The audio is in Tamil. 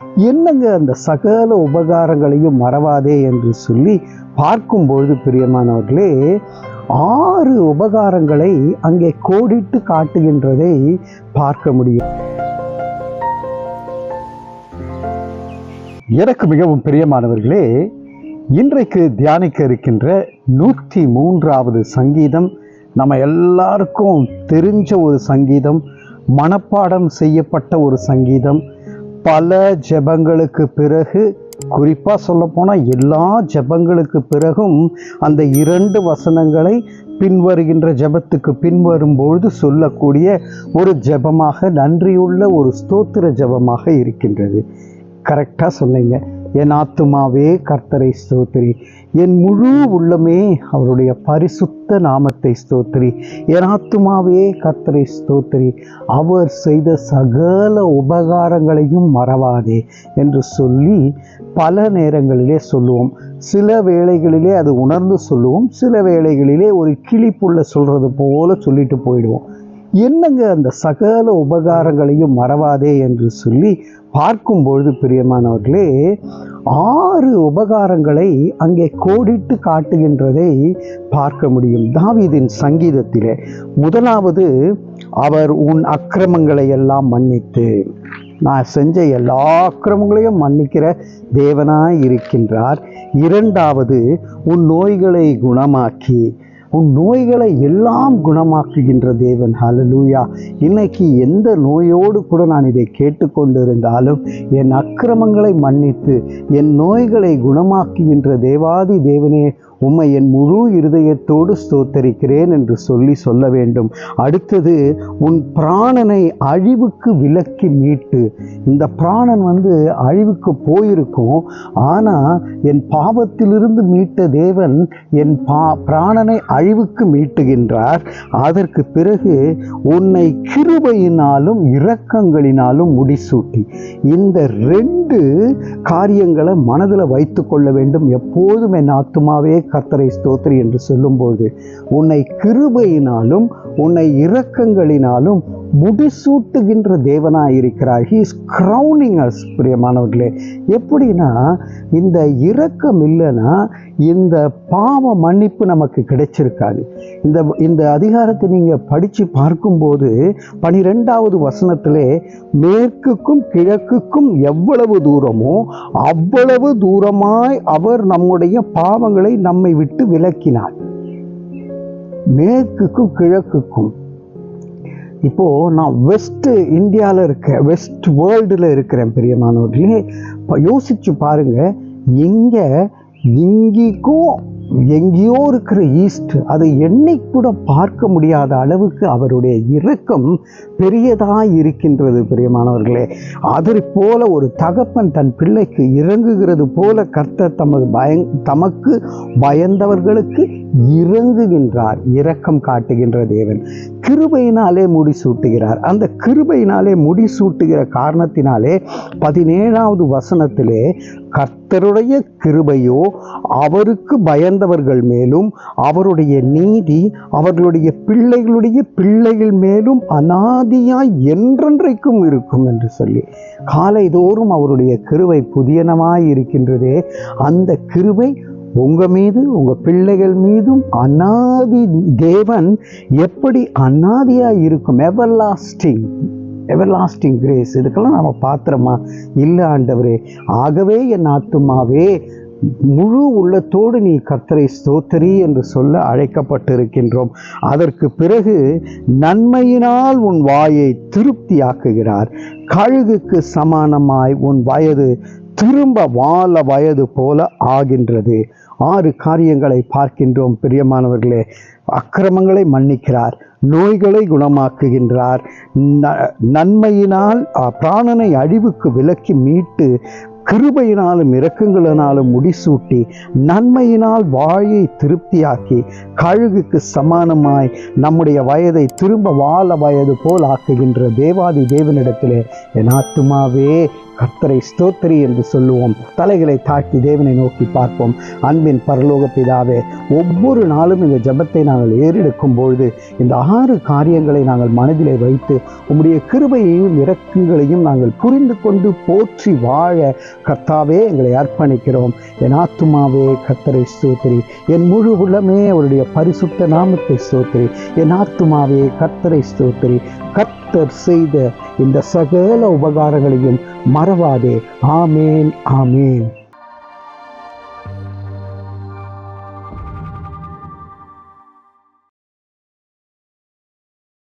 என்னங்க அந்த சகல உபகாரங்களையும் மறவாதே என்று சொல்லி பார்க்கும்பொழுது பிரியமானவர்களே ஆறு உபகாரங்களை அங்கே கோடிட்டு காட்டுகின்றதை பார்க்க முடியும். எனக்கு மிகவும் பிரியமானவர்களே இன்றைக்கு தியானிக்க இருக்கின்ற நூற்றி மூன்றாவது சங்கீதம் நம்ம எல்லாருக்கும் தெரிஞ்ச ஒரு சங்கீதம் மனப்பாடம் செய்யப்பட்ட ஒரு சங்கீதம் பல ஜெபங்களுக்கு பிறகு குறிப்பாக சொல்லப்போனால் எல்லா ஜெபங்களுக்கு பிறகும் அந்த இரண்டு வசனங்களை பின்வருகின்ற ஜெபத்துக்கு பின்வரும்பொழுது சொல்லக்கூடிய ஒரு ஜெபமாக நன்றியுள்ள ஒரு ஸ்தோத்திர ஜெபமாக இருக்கின்றது. கரெக்டாக சொன்னீங்க. என் ஆத்துமாவே கர்த்தரை ஸ்தோத்திரி. என் முழு உள்ளமே அவருடைய பரிசுத்த நாமத்தை ஸ்தோத்திரி. என் ஆத்துமாவே கர்த்தரை ஸ்தோத்திரி. அவர் செய்த சகல உபகாரங்களையும் மறவாதே என்று சொல்லி பல நேரங்களிலே சொல்லுவோம். சில வேளைகளிலே அது உணர்ந்து சொல்லுவோம். சில வேளைகளிலே ஒரு கிளிப்புள்ள சொல்கிறது போல சொல்லிட்டு போயிடுவோம். என்னங்க அந்த சகல உபகாரங்களையும் மறவாதே என்று சொல்லி பார்க்கும்பொழுது பிரியமானவர்களே ஆறு உபகாரங்களை அங்கே கோடிட்டு காட்டுகின்றதை பார்க்க முடியும். தாவீதின் சங்கீதத்திலே முதலாவது அவர் உன் அக்கிரமங்களை எல்லாம் மன்னித்து. நான் செஞ்ச எல்லா அக்கிரமங்களையும் மன்னிக்கிற தேவனாய் இருக்கின்றார். இரண்டாவது உன் நோய்களை குணமாக்கி. உன் நோய்களை எல்லாம் குணமாக்குகின்ற தேவன். ஹலலூயா இன்னைக்கு எந்த நோயோடு கூட நான் இதை கேட்டுக்கொண்டிருந்தாலும் என் அக்கிரமங்களை மன்னித்து என் நோய்களை குணமாக்குகின்ற தேவாதி தேவனே உம்மை என் முழு இருதயத்தோடு ஸ்தோத்தரிக்கிறேன் என்று சொல்லி சொல்ல வேண்டும். அடுத்தது உன் பிராணனை அழிவுக்கு விலக்கி மீட்டு. இந்த பிராணன் வந்து அழிவுக்கு போயிருக்கும். ஆனால் என் பாவத்திலிருந்து மீட்ட தேவன் என் பா பிராணனை அழிவுக்கு மீட்டுகின்றார். அதற்கு பிறகு உன்னை கிருபையினாலும் இரக்கங்களினாலும் முடிசூட்டி. இந்த ரெண்டு காரியங்களை மனதில் வைத்து கொள்ள வேண்டும். எப்போதும் என் ஆத்துமாவே கர்த்தரை ஸ்தோத்திரி என்று சொல்லும்போது உன்னை கிருபையினாலும் உன்னை இரக்கங்களினாலும் முடிசூட்டுகின்ற தேவனாய் இருக்கிறார் ஹீ இஸ் க்ரௌனிங் அஸ் பிரியமானவர்களே. எப்படின்னா இந்த இரக்கம் இல்லைன்னா இந்த பாவ மன்னிப்பு நமக்கு கிடைச்சிருக்காது. இந்த இந்த அதிகாரத்தை நீங்கள் படித்து பார்க்கும்போது பனிரெண்டாவது வசனத்திலே மேற்குக்கும் கிழக்குக்கும் எவ்வளவு தூரமோ அவ்வளவு தூரமாய் அவர் நம்முடைய பாவங்களை நம்மை விட்டு விலக்கினார். மேற்குக்கும் கிழக்குக்கும். இப்போ நான் வெஸ்ட் இந்தியாவில் இருக்க வெஸ்ட் வேர்ல்டில் இருக்கிறேன் பிரியமானவர்களே. இப்போ யோசிச்சு பாருங்க. எங்கே இங்கிக்கும் எங்கேயோ இருக்கிற ஈஸ்ட் அதை எண்ணி கூட பார்க்க முடியாத அளவுக்கு அவருடைய இரக்கம் பெரியதாக இருக்கின்றது பிரியமானவர்களே. அதை போல ஒரு தகப்பன் தன் பிள்ளைக்கு இறங்குகிறது போல கர்த்தர் தமது பயங் தமக்கு பயந்தவர்களுக்கு இறங்குகின்றார் இரக்கம் காட்டுகின்ற தேவன். கிருபையினாலே முடிசூட்டுகிறார். அந்த கிருபையினாலே முடிசூட்டுகிற காரணத்தினாலே பதினேழாவது வசனத்திலே கர்த்தருடைய கிருபையோ அவருக்கு பயந்தவர்கள் மேலும் அவருடைய நீதி அவர்களுடைய பிள்ளைகளுடைய பிள்ளைகள் மேலும் அனாதியாய் என்றென்றைக்கும் இருக்கும் என்று சொல்லி காலைதோறும் அவருடைய கிருபை புதியனமாய் இருக்கின்றதே. அந்த கிருபை உங்க மீது உங்க பிள்ளைகள் மீதும் அனாதி தேவன் எப்படி அனாதியா இருக்கும்? Everlasting everlasting grace இதுக்கெல்லாம் நம்ம பாத்திரமா? இல்லை ஆண்டவரே. ஆகவே என் ஆத்துமாவே முழு உள்ளத்தோடு நீ கர்த்தரை ஸ்தோத்தரி என்று சொல்ல அழைக்கப்பட்டிருக்கின்றோம். அதற்கு பிறகு நன்மையினால் உன் வாயை திருப்தியாக்குகிறார். கழுகுக்கு சமானமாய் உன் வயது திரும்ப வாழ வயது போல ஆகின்றது. ஆறு காரியங்களை பார்க்கின்றோம் பிரியமானவர்களே. அக்கிரமங்களை மன்னிக்கிறார் நோய்களை குணமாக்குகின்றார். நன்மையினால் பிராணனை அழிவுக்கு விலக்கி மீட்டு கிருபையினாலும் இரக்கங்களினாலும் முடிசூட்டி நன்மையினால் வாயை திருப்தியாக்கி கழுகுக்கு சமானமாய் நம்முடைய வயதை திரும்ப வாழ வயது போல் ஆக்குகின்ற தேவாதி தேவனிடத்திலே என் ஆத்துமாவே கர்த்தரை ஸ்தோத்திரி என்று சொல்லுவோம். தலைகளை தாக்கி தேவனை நோக்கி பார்ப்போம். அன்பின் பரலோக பிதாவே ஒவ்வொரு நாளும் இந்த ஜெபத்தை நாங்கள் ஏறெடுக்கும் பொழுது இந்த ஆறு காரியங்களை நாங்கள் மனதிலே வைத்து உம்முடைய கிருபையையும் இரக்கங்களையும் நாங்கள் புரிந்து கொண்டு போற்றி வாழ கர்த்தாவே எங்களை அர்ப்பணிக்கிறோம். என் ஆத்துமாவே கர்த்தரை ஸ்தோத்திரி. என் முழு உள்ளமே அவருடைய பரிசுத்த நாமத்தை ஸ்தோத்திரி. என் ஆத்துமாவே கர்த்தரை ஸ்தோத்திரி. கர்த்தர் செய்த இந்த சகல உபகாரங்களையும் மறவாதே. ஆமேன் ஆமேன்.